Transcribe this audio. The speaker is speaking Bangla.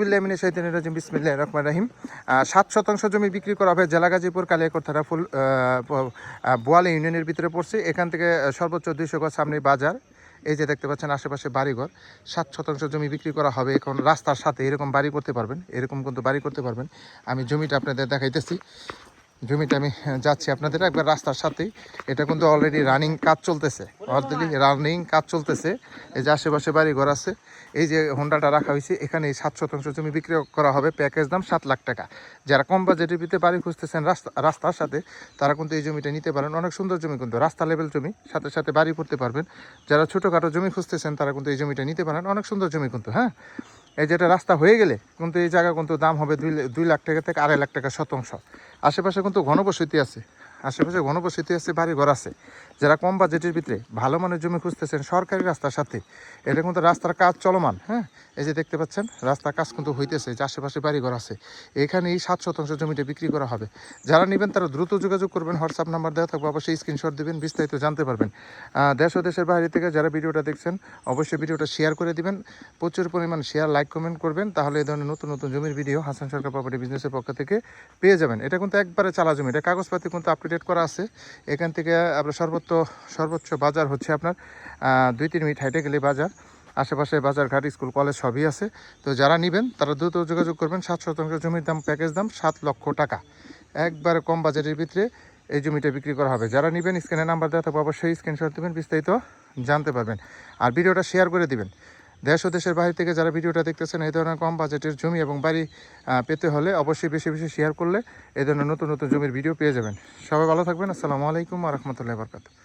বিল্লামিনী শৈতানি রাজিম বিসমিল্লাহ রহমান রাহিম। সাত শতাংশ জমি বিক্রি করা হবে জেলা গাজীপুর কালিয়াকোথারা ফুল আহ, প- ইউনিয়নের ভিতরে পড়ছে। এখান থেকে সর্বোচ্চ দুইশো গজ সামনে বাজার। এই যে দেখতে পাচ্ছেন আশেপাশে বাড়িঘর। সাত শতাংশ জমি বিক্রি করা হবে এখন রাস্তার সাথে। এরকম বাড়ি করতে পারবেন এরকম কিন্তু বাড়ি করতে পারবেন। আমি জমিটা আপনাদের দেখাইতেছি। জমিটা আমি যাচ্ছি আপনাদের, একবার রাস্তার সাথেই। এটা কিন্তু অলরেডি রানিং কাজ চলতেছে। অলরেডি রানিং কাজ চলতেছে। এই যে আশেপাশে বাড়ি ঘর আছে, এই যে হোন্ডাটা রাখা হয়েছে, এখানে সাত শতাংশ জমি বিক্রি করা হবে। প্যাকেজ দাম সাত লাখ টাকা। যারা কম বাজেটের ভিতরে বাড়ি খুঁজতেছেন রাস্তা, রাস্তার সাথে, তারা কিন্তু এই জমিটা নিতে পারেন। অনেক সুন্দর জমি কিন্তু, রাস্তা লেভেল জমি, সাথে সাথে বাড়ি করতে পারবেন। যারা ছোটোখাটো জমি খুঁজতেছেন, তারা কিন্তু এই জমিটা নিতে পারেন। অনেক সুন্দর জমি কিন্তু হ্যাঁ? এই যেটা রাস্তা হয়ে গেলে কিন্তু এই জায়গা কিন্তু দাম হবে দুই দুই লাখ টাকা থেকে আড়াই লাখ টাকা শতাংশ। আশেপাশে কিন্তু ঘনবসতি আছে। আশেপাশে ঘনবসতি আছে বাড়ি ঘর আছে। যারা কম বাজেটের ভিতরে ভালো মানের জমি খুঁজতেছেন, সরকারি রাস্তার সাথে এটা কিন্তু রাস্তার কাজ চলমান হ্যাঁ? এই যে দেখতে পাচ্ছেন, রাস্তার কাজ কিন্তু হইতেছে যে আশেপাশে বাড়ি ঘর আছে। এখানে এই সাত শতাংশ জমিটা বিক্রি করা হবে। যারা নেবেন তারা দ্রুত যোগাযোগ করবেন, হোয়াটসঅ্যাপ নাম্বার দেওয়া থাকবে, অবশ্যই স্ক্রিনশট দেবেন, বিস্তারিত জানতে পারবেন। দেশ ও দেশের বাইরে থেকে যারা ভিডিওটা দেখছেন, অবশ্যই ভিডিওটা শেয়ার করে দিবেন। প্রচুর পরিমাণ শেয়ার লাইক কমেন্ট করবেন, তাহলে এই ধরনের নতুন নতুন জমির ভিডিও হাসান সরকার প্রপার্টি বিজনেসের পক্ষ থেকে পেয়ে যাবেন। এটা কিন্তু একবারে চালা জমি, এটা কাগজপাতি কিন্তু আপডেট করা আছে। এখান থেকে আপনার সর্বোচ্চ সর্বোচ্চ বাজার হচ্ছে আপনার দুই তিন মিনিট হাইটে গেলে বাজার। আশেপাশে বাজার, ঘাট, স্কুল, কলেজ সবই আছে। তো যারা নেবেন, তারা দ্রুত যোগাযোগ করবেন। সাত শতাংশ জমির দাম, প্যাকেজ দাম সাত লক্ষ টাকা। একবারে কম বাজারের ভিতরে এই জমিটা বিক্রি করা হবে। যারা নেবেন, স্ক্রিনে নাম্বার দেওয়া থাকবে, অবশ্যই স্ক্রিনশট দেবেন, বিস্তারিত জানতে পারবেন। আর ভিডিওটা শেয়ার করে দিবেন। দেশ ও দেশের বাইরে থেকে যারা ভিডিওটা দেখতেছেন, এই ধরনের কম বাজেটের জমি এবং বাড়ি পেতে হলে অবশ্যই বেশি বেশি শেয়ার করলে এই ধরনের নতুন নতুন জমির ভিডিও পেয়ে যাবেন। সবাই ভালো থাকবেন। আসসালামু আলাইকুম রহমতুল্লাহ বরকাত